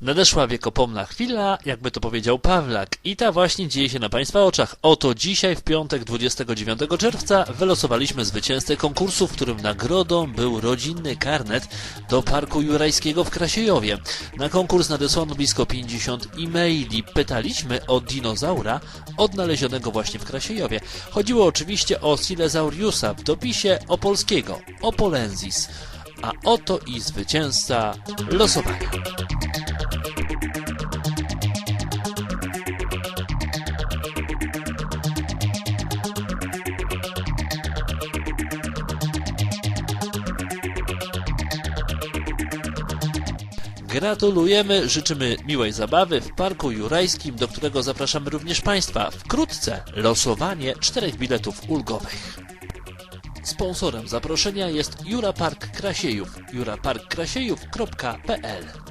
Nadeszła wiekopomna chwila, jakby to powiedział Pawlak, i ta właśnie dzieje się na Państwa oczach. Oto dzisiaj, w piątek 29 czerwca, wylosowaliśmy zwycięzcę konkursu, w którym nagrodą był rodzinny karnet do Parku Jurajskiego w Krasiejowie. Na konkurs nadesłano blisko 50 e-maili. Pytaliśmy o dinozaura odnalezionego właśnie w Krasiejowie. Chodziło oczywiście o Silesauriusa w dopisie opolskiego, Opolensis. A oto i zwycięzca losowania. Gratulujemy, życzymy miłej zabawy w Parku Jurajskim, do którego zapraszamy również Państwa. Wkrótce losowanie czterech biletów ulgowych. Sponsorem zaproszenia jest Jura Park Krasiejów. juraparkkrasiejów.pl